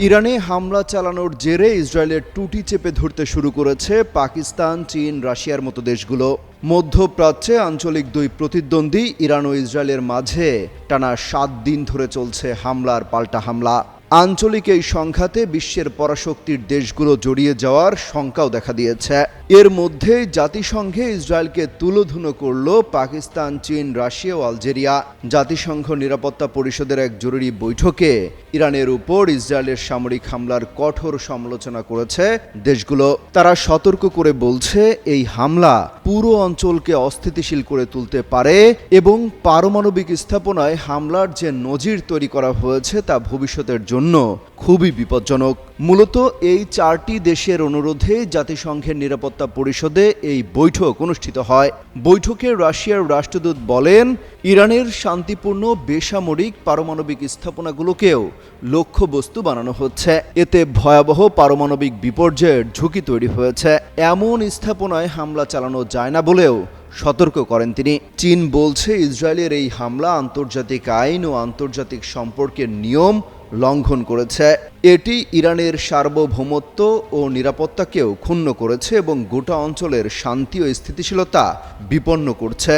ইরানে হামলা চালানোর জেরে ইসরায়েলের টুটি চেপে ধরতে শুরু করেছে পাকিস্তান, চীন, রাশিয়ার মতো দেশগুলো। মধ্যপ্রাচ্যে আঞ্চলিক দুই প্রতিদ্বন্দ্বী ইরান ও ইসরায়েলের মাঝে টানা সাত দিন ধরে চলছে হামলার পাল্টা হামলা। আঞ্চলিক এই সংঘাতে বিশ্বের পরাশক্তির দেশগুলো জড়িয়ে যাওয়ার শঙ্কাও দেখা দিয়েছে। এর মধ্যে জাতিসংঘে ইসরায়েলকে তুলোধুনো করল পাকিস্তান, চীন, রাশিয়া ও আলজেরিয়া। জাতিসংঘ নিরাপত্তা পরিষদের এক জরুরি বৈঠকে ইরানের উপর ইসরায়েলের সামরিক হামলার কঠোর সমালোচনা করেছে দেশগুলো। তারা সতর্ক করে বলছে, এই হামলা পুরো অঞ্চলকে অস্থিতিশীল করে তুলতে পারে এবং পারমাণবিক স্থাপনায় হামলার যে নজির তৈরি করা হয়েছে তা ভবিষ্যতের জন্য খুবই বিপজ্জনক। মূলত এই চারটি দেশের অনুরোধে জাতিসংঘের নিরাপত্তা পরিষদে এই বৈঠক অনুষ্ঠিত হয়। বৈঠকে রাশিয়ার রাষ্ট্রদূত বলেন, ইরানের শান্তিপূর্ণ, বেসামরিক, পারমাণবিক স্থাপনাগুলোকেও লক্ষ্যবস্তু বানানো হচ্ছে। এতে ভয়াবহ পারমাণবিক বিপর্যয়ের ঝুঁকি তৈরি হয়েছে। এমন স্থাপনায় হামলা চালানো যায় না বলেও সতর্ক করেন তিনি। চীন বলছে, ইসরায়েলের এই হামলা আন্তর্জাতিক আইন ও আন্তর্জাতিক সম্পর্কের নিয়ম লঙ্ঘন করেছে। এটি ইরানের সার্বভৌমত্ব ও নিরাপত্তাকেও ক্ষুণ্ণ করেছে এবং গোটা অঞ্চলের শান্তি ও স্থিতিশীলতা বিপন্ন করছে।